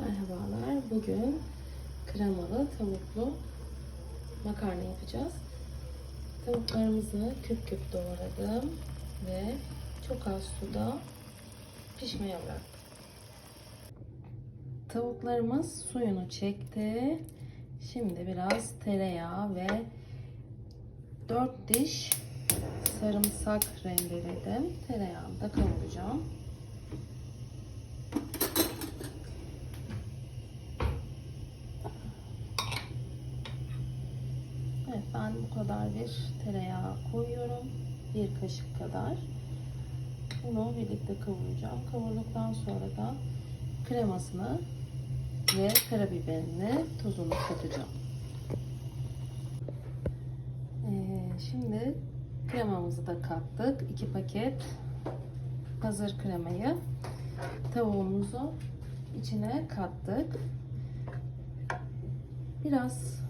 Merhabalar. Bugün kremalı tavuklu makarna yapacağız. Tavuklarımızı küp küp doğradım ve çok az suda pişmeye bıraktım. Tavuklarımız suyunu çekti. Şimdi biraz tereyağı ve 4 diş sarımsak rendeledim. Tereyağını da kavuracağım. Evet ben bu kadar bir tereyağı koyuyorum. Bir kaşık kadar. Bunu birlikte kavuracağım. Kavurduktan sonra da kremasını ve karabiberini, tuzunu katacağım. Ee, şimdi kremamızı da kattık. 2 paket hazır kremayı tavuğumuzu içine kattık. Biraz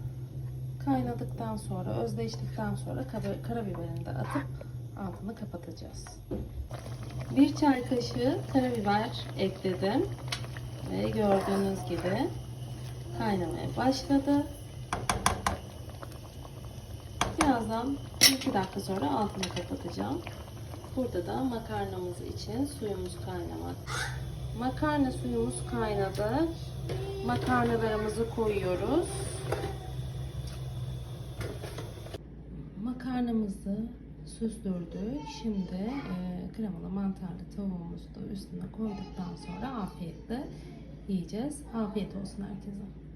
kaynadıktan sonra, özleştikten sonra kara- karabiberini de atıp altını kapatacağız. Bir çay kaşığı karabiber ekledim ve gördüğünüz gibi kaynamaya başladı. Birazdan 2 dakika sonra altını kapatacağım. Burada da makarnamız için suyumuz kaynamak. Makarna suyumuz kaynadı. Makarnalarımızı koyuyoruz. Makarnamızı süzdürdük. Şimdi e, kremalı mantarlı tavuğumuzu da üstüne koyduktan sonra afiyetle yiyeceğiz. Afiyet olsun herkese.